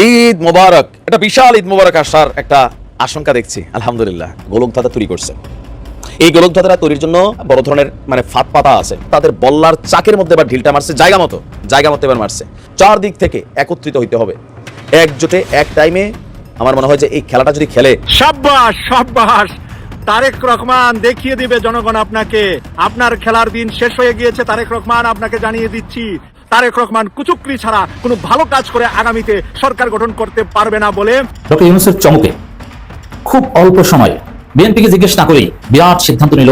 ঈদ মোবারক, একটা বিশাল ঈদ মোবারক আসার একটা আশঙ্কা দেখছি, আলহামদুলিল্লাহ। গোলকধাতা তৈরি করছে। এই গোলকধাতারা তৈরির জন্য বড় ধরনের মানে ফাঁদ পাতা আছে। তাদের বল্লার চাকের মধ্যে এবার ঢিলটা মারছে, জায়গা মতো জায়গা মতো এবার মারছে। চার দিক থেকে একত্রিত হইতে হবে। একজোটে এক টাইমে আমার মনে হয় যে এই খেলাটা যদি খেলে সাব্বাস সাব্বাস! তারেক রহমান দেখিয়ে দিবে জনগণ আপনাকে। আপনার খেলার দিন শেষ হয়ে গিয়েছে, তারেক রহমান, আপনাকে জানিয়ে দিচ্ছি। তারেক রহমান কুচুকরি ছাড়া কোনো ভালো কাজ করে আগামীতে সরকার গঠন করতে পারবে না বলে ডক্টর ইউনুসের চমকে। খুব অল্প সময়ে বিএনপিকে জিজ্ঞেস না করেই বিরাট সিদ্ধান্ত নিল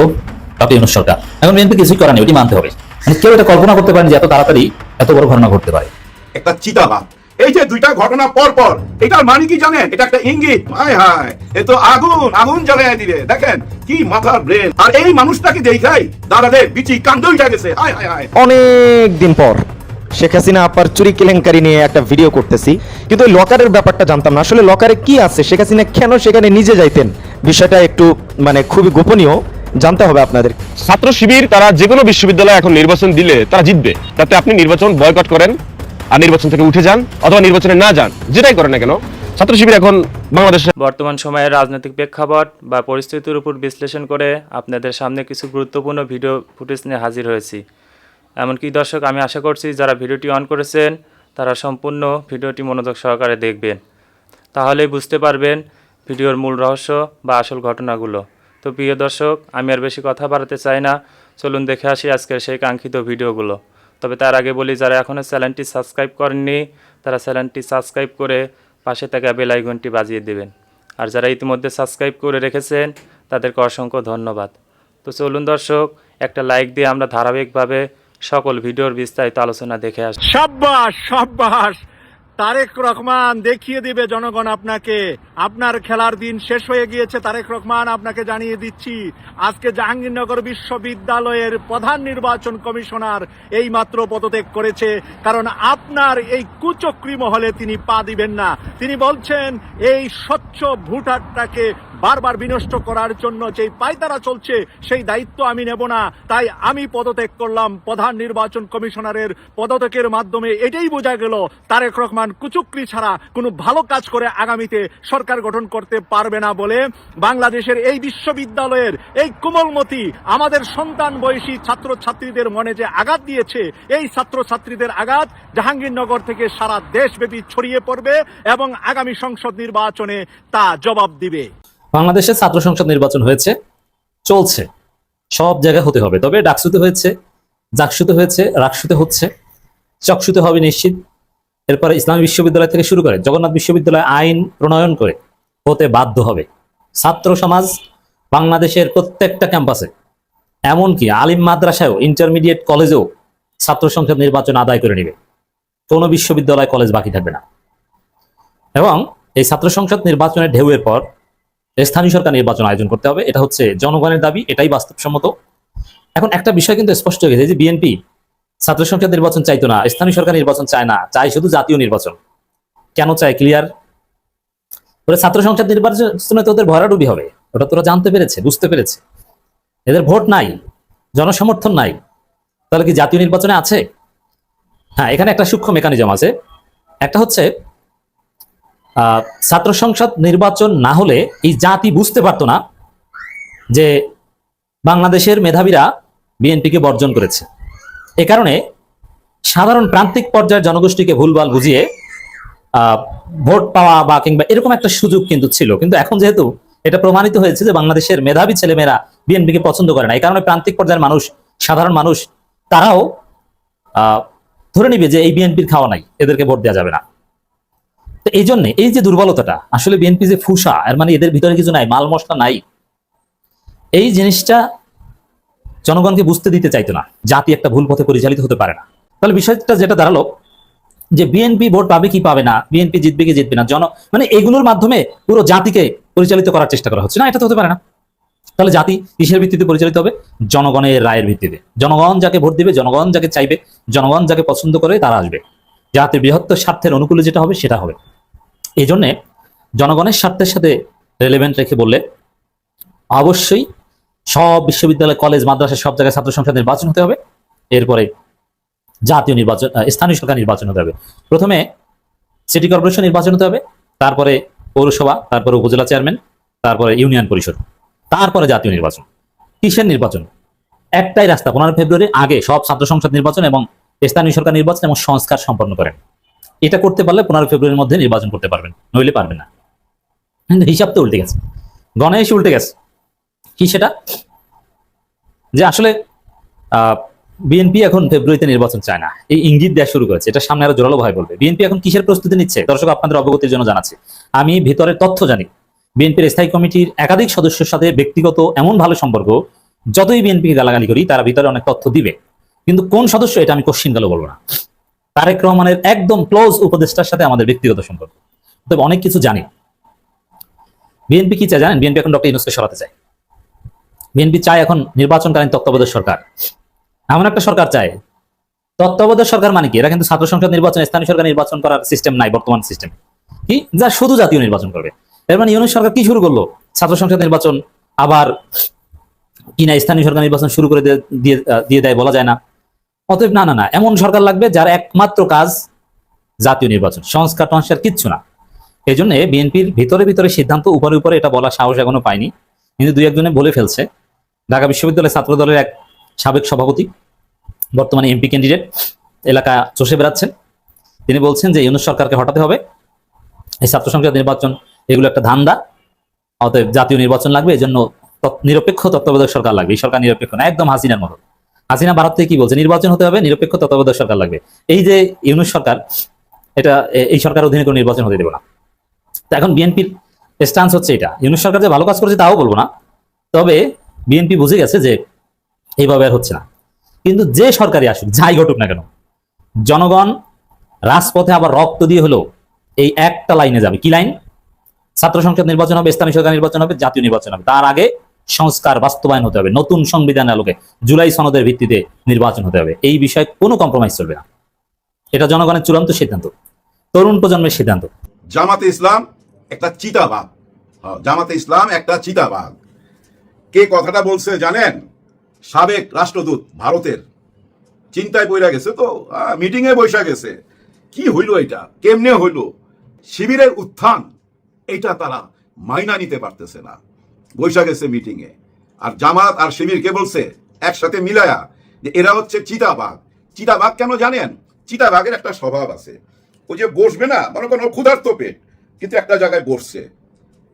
ডক্টর ইউনুস সরকার। এখন বিএনপি কিছুই করেনি ওটি মানতে হবে। মানে কেউ এটা কল্পনা করতে পারেন যে এত তাড়াতাড়ি এত বড় ঘটনা ঘটতে পারে। একটা চিতাবাঘ। এই যে দুইটা ঘটনা পর পর এটার মানে কি জানেন? এটা একটা ইঙ্গিত। হায় হায় এ তো আগুন আগুন জ্বালিয়ে দিবে। দেখেন কি মাথার ব্রেন। আর এই মানুষটাকে দেখাই দাঁড়ালে বিচি কান্দ উঠে গেছে হায় হায় হায়। অনেক দিন পর শেখ হাসিনা আপার চুরি কেলেঙ্কারি নিয়ে একটা ভিডিও করতেছি। কিন্তু ওই লকারের ব্যাপারটা জানতাম না। আসলে লকারে কি আছে? শেখ হাসিনা কেন সেখানে নিজে যাইতেন? বিষয়টা একটু মানে খুবই গোপনীয়। জানতে হবে আপনাদের। ছাত্র শিবির তারা যে কোনো বিশ্ববিদ্যালয়ে এখন নির্বাচন দিলে তারা জিতবে। তাতে আপনি নির্বাচন বয়কট করেন আর নির্বাচন থেকে উঠে যান অথবা নির্বাচনে না যান। যেটাই করেন না কেন ছাত্র শিবির এখন বাংলাদেশে বর্তমান সময়ের রাজনৈতিক প্রেক্ষাপট বা পরিস্থিতির উপর বিশ্লেষণ করে আপনাদের সামনে কিছু গুরুত্বপূর্ণ ভিডিও ফুটেজ নিয়ে হাজির হয়েছি। এমনকি দর্শক, আমি আশা করছি যারা ভিডিওটি অন করেছেন, তারা সম্পূর্ণ ভিডিওটি মনোযোগ সহকারে দেখবেন। তাহলেই বুঝতে পারবেন ভিডিওর মূল রহস্য বা আসল ঘটনাগুলো। তো প্রিয় দর্শক, আমি আর বেশি কথা বাড়াতে চাই না। চলুন দেখে আসি আজকের সেই কাঙ্ক্ষিত ভিডিওগুলো। তবে তার আগে বলি, যারা এখনও চ্যানেলটি সাবস্ক্রাইব করেননি, তারা চ্যানেলটি সাবস্ক্রাইব করে পাশে থাকা বেল আইকনটি বাজিয়ে দেবেন। আর যারা ইতিমধ্যে সাবস্ক্রাইব করে রেখেছেন, তাদেরকে অসংখ্য ধন্যবাদ। তো চলুন দর্শক, একটা লাইক দিয়ে আমরা ধারাবাহিকভাবে সকল ভিডিওর বিস্তারিত আলোচনা দেখে আসি সাব্বাস সাব্বাস। তারেক রহমান দেখিয়ে দিবে জনগণ আপনাকে। আপনার খেলার দিন শেষ হয়ে গিয়েছে, তারেক রহমান আপনাকে জানিয়ে দিচ্ছি। আজকে জাহাঙ্গীরনগর বিশ্ববিদ্যালয়ের প্রধান নির্বাচন কমিশনার এই মাত্র পদত্যাগ করেছে, কারণ আপনার এই কুচক্রি মহলে তিনি পা দিবেন না। তিনি বলছেন, এই স্বচ্ছ ভোটারটাকে বারবার বিনষ্ট করার জন্য যে পায়তারা চলছে, সেই দায়িত্ব আমি নেব না। তাই আমি পদত্যাগ করলাম। প্রধান নির্বাচন কমিশনারের পদত্যাগের মাধ্যমে এটাই বোঝা গেল, তারেক রহমান কুচুকরি ছাড়া কোনো ভালো কাজ করে আগামীতে সরকার গঠন করতে পারবে না বলে বাংলাদেশের এই বিশ্ববিদ্যালয়ের এই কোমলমতি, আমাদের সন্তান বয়সী ছাত্রছাত্রীদের মনে যে আঘাত দিয়েছে, এই ছাত্রছাত্রীদের আঘাত জাহাঙ্গীরনগর থেকে সারা দেশব্যাপী ছড়িয়ে পড়বে এবং আগামী সংসদ নির্বাচনে তা জবাব দিবে। বাংলাদেশে ছাত্র সংসদ নির্বাচন হয়েছে, চলছে। সব জায়গায় হতে হবে। তবে ডাকসুতে হয়েছে, জাকসুতে হয়েছে, রাকসুতে হচ্ছে, চকসুতে হবে নিশ্চিত। এরপরে ইসলামী বিশ্ববিদ্যালয় থেকে শুরু করে জগন্নাথ বিশ্ববিদ্যালয় আইন প্রণয়ন করে হতে বাধ্য হবে। ছাত্র সমাজ বাংলাদেশের প্রত্যেকটা ক্যাম্পাসে, এমনকি আলিম মাদ্রাসায়ও ইন্টারমিডিয়েট কলেজেও ছাত্র সংসদ নির্বাচন আদায় করে নেবে। কোনো বিশ্ববিদ্যালয় কলেজ বাকি থাকবে না। এবং এই ছাত্র সংসদ নির্বাচনের ঢেউয়ের পর স্থানীয় সরকার নির্বাচন আয়োজন করতে হবে, এটা হচ্ছে জনগণের দাবি, এটাই বাস্তবসম্মত। এখন একটা বিষয় কিন্তু স্পষ্ট হয়ে গেছে যে বিএনপি ছাত্র সংসদ নির্বাচন চাইতো না, স্থানীয় সরকার নির্বাচন চায় না, চায় শুধু জাতীয় নির্বাচন। কেন চায় ক্লিয়ার ওরা ছাত্র সংসদ নির্বাচনে তো ওদের ভরাডুবি হবে, ওটা তোরা জানতে পেরেছে, বুঝতে পেরেছে। এদের ভোট নাই, জনসমর্থন নাই, তাহলে কি জাতীয় নির্বাচনে আছে? হ্যাঁ এখানে একটা সূক্ষ্ম মেকানিজম আছে, একটা হচ্ছে ছাত্র সংসদ নির্বাচন না হলে এই জাতি বুঝতে পারতো না যে বাংলাদেশের মেধাবীরা বিএনপিকে বর্জন করেছে। এ কারণে সাধারণ প্রান্তিক পর্যায়ের জনগোষ্ঠীকে ভুলভাল বুঝিয়ে ভোট পাওয়া বা কিংবা এরকম একটা সুযোগ কিন্তু ছিল। কিন্তু এখন যেহেতু এটা প্রমাণিত হয়েছে যে বাংলাদেশের মেধাবী ছেলেমেয়েরা বিএনপিকে পছন্দ করে না, এই কারণে প্রান্তিক পর্যায়ের মানুষ, সাধারণ মানুষ, তারাও ধরে নিবে যে এই বিএনপির খাওয়া নাই, এদেরকে ভোট দেওয়া যাবে না। এই জন্য এই যে দুর্বলতাটা, আসলে বিএনপি যে ফুসা, এর মানে এদের ভিতরে কিছু নাই, মাল মশলা নাই, এই জিনিসটা জনগণকে বুঝতে দিতে চাইতো না, জাতি একটা ভুল পথে পরিচালিত হতে পারে না। তাহলে বিষয়টা যেটা দাঁড়াল, যে বিএনপি ভোট পাবে কি পাবে না বিএনপি জিতবে কি জিতবে না, জন মানে এগুলোর মাধ্যমে পুরো জাতিকে পরিচালিত করার চেষ্টা করা হচ্ছে না, এটা তো হতে পারে না। তাহলে জাতি কিসের ভিত্তিতে পরিচালিত হবে? জনগণের রায়ের ভিত্তিতে। জনগণ যাকে ভোট দিবে, জনগণ যাকে চাইবে, জনগণ যাকে পছন্দ করে তারা আসবে। জাতির বৃহত্তর স্বার্থের অনুকূলে যেটা হবে, সেটা হবে। এই জন্যে জনগণের স্বার্থের সাথে রেলেভেন্ট রেখে বললে, অবশ্যই সব বিশ্ববিদ্যালয়, কলেজ, মাদ্রাসা, সব জায়গায় ছাত্র সংসদ নির্বাচন হতে হবে। এরপরে জাতীয় নির্বাচন স্থানীয় সরকার নির্বাচন হতে হবে। প্রথমে সিটি কর্পোরেশন নির্বাচন হতে হবে, তারপরে পৌরসভা, তারপরে উপজেলা চেয়ারম্যান তারপরে ইউনিয়ন পরিষদ, তারপরে জাতীয় নির্বাচন। কিসের নির্বাচন? একটাই রাস্তা পনেরো ফেব্রুয়ারি আগে সব ছাত্র সংসদ নির্বাচন এবং স্থানীয় সরকার নির্বাচন এবং সংস্কার সম্পন্ন করেন। এটা করতে পারলে পনেরো ফেব্রুয়ারির মধ্যে নির্বাচন করতে পারবেন, নইলে পারবেন না। কিন্তু হিসাব তো উল্টে গেছে। গণেশ উল্টে গেছে। কি সেটা? যে আসলে বিএনপি এখন ফেব্রুয়ারিতে নির্বাচন চায় না। এই ইঙ্গিত দেওয়া শুরু করেছে। এটা সামনে আরও জোরালো ভাবে বলবে। বিএনপি এখন কিসের প্রস্তুতি নিচ্ছে? দর্শক, আপনাদের অবগতির জন্য জানাচ্ছি। আমি ভিতরের তথ্য জানি। বিএনপির স্থায়ী কমিটির একাধিক সদস্যের সাথে ব্যক্তিগত এমন ভালো সম্পর্ক, যতই বিএনপিকে গালাগালি করি, তারা ভিতরে অনেক তথ্য দিবে। কিন্তু কোন সদস্য এটা আমি কোশ্চিন গেল বলব না। তারেক রহমানের একদম ক্লোজ উপদেষ্টার সাথে আমাদের ব্যক্তিগত সম্পর্ক। তবে অনেক কিছু জানি। বিএনপি কি চায় জানেন? বিএনপি এখন ডক্টর ইউনুসকে সরাতে চায়। বিএনপি চায় এখন নির্বাচনকালীন তত্ত্বাবধায়ক সরকার। এমন একটা সরকার চায়। তত্ত্বাবধায়ক সরকার মানে কি? এরা কিন্তু ছাত্র সংসদ নির্বাচন, স্থানীয় সরকার নির্বাচন করার সিস্টেম নাই বর্তমান সিস্টেম কি? যা শুধু জাতীয় নির্বাচন করবে। এর মানে ইউনুস সরকার কি শুরু করল? ছাত্র সংসদ নির্বাচন আবার কিনা স্থানীয় সরকার নির্বাচন শুরু করে দিয়ে- দিয়ে দিয়ে বলা যায় না। অতএব না না না, এমন সরকার লাগবে যার একমাত্র কাজ জাতীয় নির্বাচন। সংস্কার টংস্কার কিচ্ছু না। এই জন্য বিএনপির ভিতরে ভিতরে সিদ্ধান্ত, উপরে উপরে এটা বলার সাহস এখনও পায়নি কিন্তু দুই একজনে বলে ফেলছে। ঢাকা বিশ্ববিদ্যালয়ের ছাত্র দলের এক সাবেক সভাপতি, বর্তমানে এমপি ক্যান্ডিডেট, এলাকা চষে বেড়াচ্ছেন। তিনি বলছেন যে ইউনুস সরকারকে হটাতে হবে। এই ছাত্র সংসদ নির্বাচন, এগুলো একটা ধান্দা। অতএব জাতীয় নির্বাচন লাগবে এই জন্য নিরপেক্ষ তত্ত্বাবধায়ক সরকার লাগবে। এই সরকার নিরপেক্ষ না, একদম হাসিনার মতো। হাসিনা ভারত কি বলছে? নির্বাচন হতে হবে, নিরপেক্ষ তত্ত্বাবধায়ক সরকার লাগবে। এই যে ইউনুস সরকার, এটা এই সরকার অধীনে কোনো নির্বাচন হতে দেবে না। তো এখন বিএনপির স্টান্স হচ্ছে এটা। ইউনুস সরকার যে ভালো কাজ করেছে তাও বলব না। তবে বিএনপি বুঝে গেছে যে এইভাবে আর হচ্ছে না। কিন্তু যে সরকারি আসুক, যাই ঘটুক না কেন, জনগণ রাজপথে আবার রক্ত দিয়ে হলো এই একটা লাইনে যাবে। কি লাইন? ছাত্র সংসদ নির্বাচন হবে স্থানীয় সরকার নির্বাচন হবে, জাতীয় নির্বাচন হবে। তার আগে সংস্কার বাস্তবায়ন হতে হবে নতুন সংবিধানের আলোকে জুলাই সনদের ভিত্তিতে নির্বাচন হতে হবে। এই বিষয়ে কোনো কম্প্রোমাইজ চলবে না। এটা জনগণের চূড়ান্ত সিদ্ধান্ত তরুণ প্রজন্মের সিদ্ধান্ত। জামাতে ইসলাম একটা চিতাবাঘ। হ্যাঁ, জামাতে ইসলাম একটা চিতাবাঘ। কে কথাটা বলছে জানেন? সাবেক রাষ্ট্রদূত ভারতের। চিন্তায় বইরা গেছে তো মিটিং এ বৈশা গেছে। কি হইল এটা? কেমনে হইল? শিবিরের উত্থান এটা তারা মাইনা নিতে পারতেছে না। বৈশা গেছে মিটিং এ আর জামাত আর শিবির কে বলছে, একসাথে মিলায়া, যে এরা হচ্ছে চিতাবাঘ। চিতাবাঘ কেন জানেন? চিতাবাঘের একটা স্বভাব আছে। ও যে বসবে না, মনে করেন ওর ক্ষুধার্ত পেট, কিন্তু একটা জায়গায় বসছে।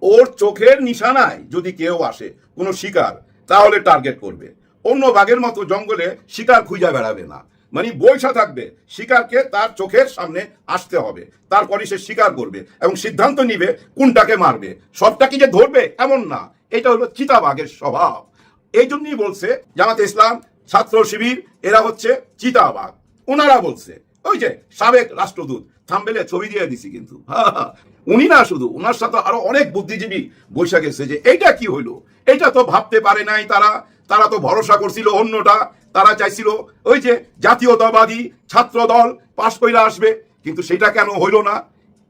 ওর চোখের নিশানায় যদি কেউ আসে, কোনো শিকার, তাহলে টার্গেট করবে। অন্য বাঘের মতো জঙ্গলে শিকার খুঁজে বেড়াবে না। মানে বৈশা থাকবে, শিকারকে তার চোখের সামনে আসতে হবে। তারপরে সে শিকার করবে এবং সিদ্ধান্ত নিবে কোনটাকে মারবে। সবটা কি যে ধরবে? এমন না। এটা হলো চিতাবাঘের স্বভাব। এই জন্যই বলছে, জামাতে ইসলাম, ছাত্র শিবির, এরা হচ্ছে চিতাবাঘ। ওনারা বলছে, ওই যে সাবেক রাষ্ট্রদূত, থাম্বেলে ছবি দিয়ে দিছি কিন্তু। উনি না শুধু ওনার সাথে আরও অনেক বুদ্ধিজীবী বৈশা গেছে যে, এইটা কি হইল? এটা তো ভাবতে পারে নাই তারা। তারা তো ভরসা করছিল অন্যটা। তারা চাইছিল, ওই যে জাতীয়তাবাদী ছাত্র দল পাশ কইরা আসবে। কিন্তু সেটা কেন হইল না?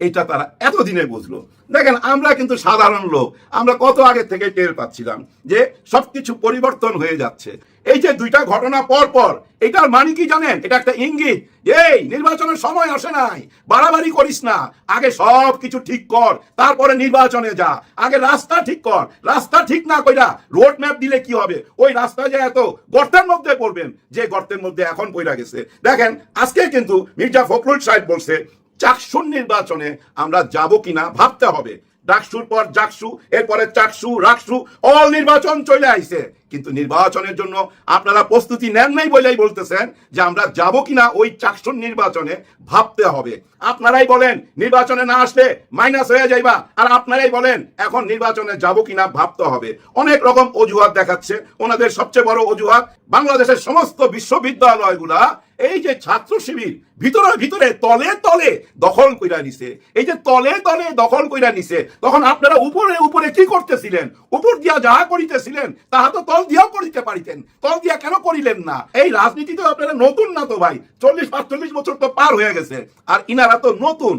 এটা তারা এতদিনে বুঝলো। দেখেন, আমরা কিন্তু সাধারণ লোক, আমরা কত আগে থেকে টের পাচ্ছিলাম যে সবকিছু পরিবর্তন হয়ে যাচ্ছে। এই যে দুইটা ঘটনা পর পর, এটার মানে কি জানেন? এটা একটা ইঙ্গিত এই নির্বাচনের সময় আসে নাই, বাড়াবাড়ি করিস না, আগে সব কিছু ঠিক কর, তারপরে নির্বাচনে যা, আগে রাস্তা ঠিক কর, রাস্তা ঠিক না কইরা রোড ম্যাপ দিলে কি হবে? ওই রাস্তা যে এত গর্তের মধ্যে পড়বেন, যে গর্তের মধ্যে এখন পইরা গেছে। দেখেন, আজকে কিন্তু মির্জা ফখরুল সাহেব বলছে চাকসুর নির্বাচনে আমরা যাব কিনা ভাবতে হবে। ডাকসুর পর জাকসু এরপরে চাকসু, রাকসু অল নির্বাচন চলে আইছে। কিন্তু নির্বাচনের জন্য আপনারা প্রস্তুতি নেন নাই বলেই বলতেছেন যে আমরা যাব কিনা ওই চাকসুর নির্বাচনে ভাবতে হবে। আপনারাই বলেন, নির্বাচনে না আসলে মাইনাস হয়ে যাইবা। আর আপনারাই বলেন, এখন নির্বাচনে যাব কিনা ভাবতে হবে। অনেক রকম অজুহাত দেখাচ্ছে। ওনাদের সবচেয়ে বড় অজুহাত বাংলাদেশের সমস্ত বিশ্ববিদ্যালয়গুলা এই যে ছাত্র শিবির, ভিতরে ভিতরে, তলে তলে দখল কইরা নিছে। এই যে তলে তলে দখল কইরা নিছে, তখন আপনারা উপরে উপরে কি করতেছিলেন? উপর দিয়া যাহা করিতেছিলেন, তাহা তো তল দিয়াও করিতে পারিতেন। তল দিয়া কেন করিলেন না? এই রাজনীতি তো আপনারা নতুন না তো ভাই? চল্লিশ, পাঁচচল্লিশ বছর তো পার হয়ে গেছে। আর ইনারা তো নতুন।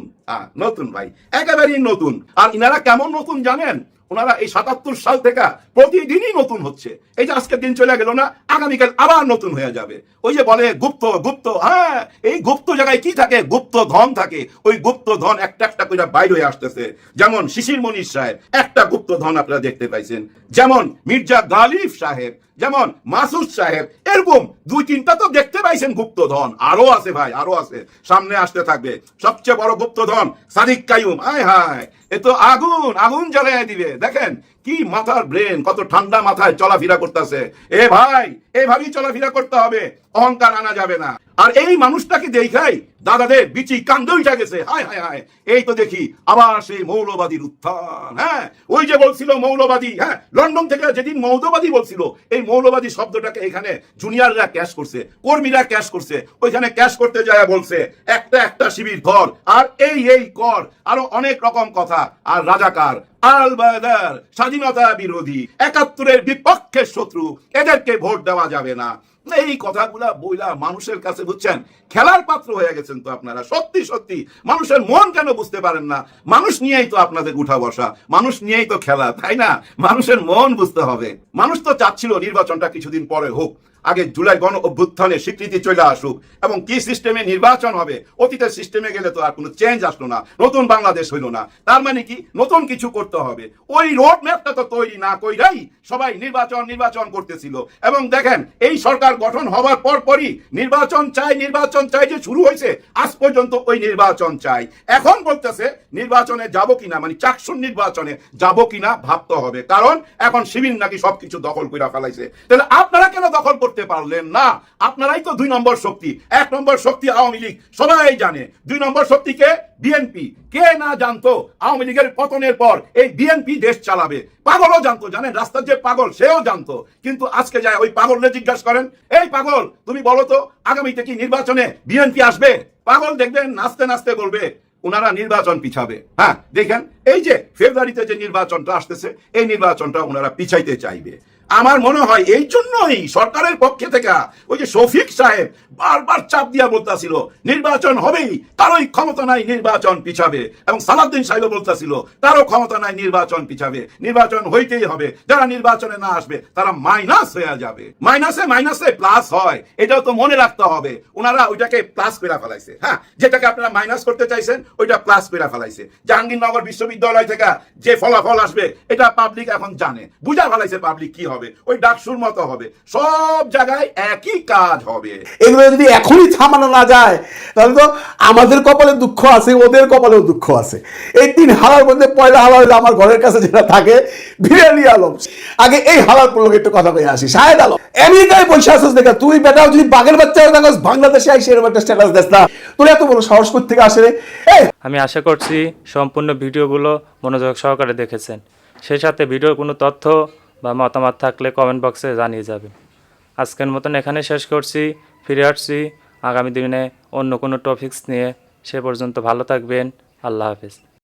নতুন ভাই, একেবারেই নতুন। আর ইনারা কেমন নতুন জানেন? ওনারা এই সাতাত্তর সাল থেকে প্রতিদিনই নতুন হচ্ছে। এই যে আজকের দিন চলে গেল না, আগামীকাল আবার নতুন হয়ে যাবে। ওই যে বলে গুপ্ত গুপ্ত হ্যাঁ এই গুপ্ত জায়গায় কি থাকে? গুপ্ত ধন থাকে। ওই গুপ্ত ধন একটা একটা করে বাইরে হয়ে আসতেছে। যেমন শিশির মনির সাহেব একটা গুপ্ত ধন আপনারা দেখতে পাইছেন। যেমন মির্জা গালিব সাহেব, যেমন মাসুদ সাহেব, এরকম দুই তিনটা তো দেখতে পাইছেন গুপ্তধন আরও আছে ভাই, আরও আছে। সামনে আসতে থাকবে। সবচেয়ে বড় গুপ্তধন সাদিক কায়ুম আয় হায় এ তো আগুন আগুন জ্বালাই দিবে। দেখেন কি মাথার ব্রেন কত ঠান্ডা মাথায় চলাফেরা করতেছে। এ ভাই, এভাবেই চলাফেরা করতে হবে। অহংকার আনা যাবে না। আর এই মানুষটাকে দেখাই দাদাদের বিচি কান্দ উঠা গেছে। হায় হায় হায়। এই তো দেখি, আবার সেই মৌলবাদীর উত্থান হ্যাঁ? ওই যে বলছিল মৌলবাদী হ্যাঁ? লন্ডন থেকে যেদিন মৌলবাদী বলছিল, এই মৌলবাদী শব্দটাকে এখানে জুনিয়ররা ক্যাশ করছে, কর্মীরা ক্যাশ করছে। ওইখানে ক্যাশ করতে যায় বলছে, একটা একটা শিবির ঘর আর এই এই কর, আরও অনেক রকম কথা। আর রাজাকার আল বায়দার স্বাধীনতা বিরোধী, একাত্তরের বিপক্ষের শত্রু, এদেরকে ভোট দেওয়া যাবে না। এই কথাগুলা বইলা মানুষের কাছে, বুঝছেন? খেলার পাত্র হয়ে গেছেন তো আপনারা। সত্যি সত্যি, মানুষের মন কেন বুঝতে পারেন না? মানুষ নিয়েই তো আপনাদের উঠা বসা, মানুষ নিয়েই তো খেলা, তাই না? মানুষের মন বুঝতে হবে। মানুষ তো চাচ্ছিল নির্বাচনটা কিছুদিন পরে হোক। আগে জুলাই গণ অভ্যুত্থানের স্বীকৃতি চলে আসুক এবং কি সিস্টেমে নির্বাচন হবে, অতীতের সিস্টেমে গেলে তো আর কোনো চেঞ্জ আসলো না, নতুন বাংলাদেশ হইল না। তার মানে কি? নতুন কিছু করতে হবে। ওই রোড ম্যাপটা তো তৈরি না কইরাই সবাই নির্বাচন নির্বাচন করতেছিল। এবং দেখেন, এই সরকার গঠন হওয়ার পর পরই নির্বাচন চাই নির্বাচন চাই যে শুরু হয়েছে আজ পর্যন্ত ওই নির্বাচন চাই। এখন বলতেছে, নির্বাচনে যাব কিনা মানে চাকসুর নির্বাচনে যাব কিনা ভাবতে হবে। কারণ এখন শিবির নাকি সবকিছু দখল করে ফেলাইছে। তাহলে আপনারা কেন দখল করতে পারলেন না। আপনারাই তো দুই নম্বর শক্তি। এক নম্বর শক্তি আওয়ামী লীগ, সবাই জানে। দুই নম্বর শক্তিকে বিএনপি। কে না জানতো আওয়ামী লীগের পতনের পর এই বিএনপি দেশ চালাবে? পাগলও জানতো, জানেন? রাস্তার যে পাগল, সেও জানতো। কিন্তু আজকে যায় ওই পাগলরে জিজ্ঞাসা করেন, এই পাগল, তুমি বলো তো, আগামীতে কি নির্বাচনে বিএনপি আসবে? পাগল দেখবেন নাচতে নাচতে বলবে ওনারা নির্বাচন পিছাবে। হ্যাঁ দেখেন, এই যে ফেব্রুয়ারিতে যে নির্বাচনটা আসতেছে, এই নির্বাচনটা ওনারা পিছাইতে চাইবে। আমার মনে হয় এই জন্যই সরকারের পক্ষে থেকে ওই যে শফিক সাহেব বারবার চাপ দিয়া বলতাছিল নির্বাচন হবেই, তারই ক্ষমতা নাই, নির্বাচন পিছাবে। এবং সালাদ্দিন সাহেব বলতাছিল তারও ক্ষমতা নাই, নির্বাচন পিছাবে। নির্বাচন হইতেই হবে, যারা নির্বাচনে না আসবে, তারা মাইনাস হয়ে যাবে। মাইনাসে মাইনাসে প্লাস হয়, এটাও তো মনে রাখতে হবে। ওনারা ওইটাকে প্লাস করে ফেলাইছে হ্যাঁ? যেটাকে আপনারা মাইনাস করতে চাইছেন, ওইটা প্লাস করে ফেলাইছে। জাহাঙ্গীরনগর বিশ্ববিদ্যালয় থেকে যে ফলাফল আসবে, এটা পাবলিক এখন জানে। বুঝা ফেলাইছে পাবলিক কি হবে। ওই ডাকসুর মতো হবে। সব জায়গায় একই কাজ হবে। এগুলো যদি এখনই থামানো না যায় তাহলে তো আমাদের কপালে দুঃখ আছে ওদের কপালেও দুঃখ আছে। এই তিন হালার মধ্যে পয়লা হালা হলো আমার ঘরের কাছে যেটা থাকে বিরিয়ানি আলম। আগে এই হালার লোক একটু কথা কয়ে আসি। শাহেদ আলম আমেরিকায় বসে আসিস দেখা তুই বেটাও যদি বাঘের বাচ্চা হয়ে থাকস বাংলাদেশে আইসি এরকম একটা স্ট্যাটাস দেস না। তোর এত বড় সাহস থেকে আসে রে? আমি আশা করছি সম্পূর্ণ ভিডিওগুলো মনোযোগ সহকারে দেখেছেন। সেই সাথে ভিডিওর কোনো তথ্য বা মতামত থাকলে কমেন্ট বক্সে জানিয়ে যাবে। আজকের মতন এখানে শেষ করছি। ফিরে আসছি আগামী দিনে অন্য কোনো টপিক্স নিয়ে। সে পর্যন্ত ভালো থাকবেন। আল্লাহ হাফেজ।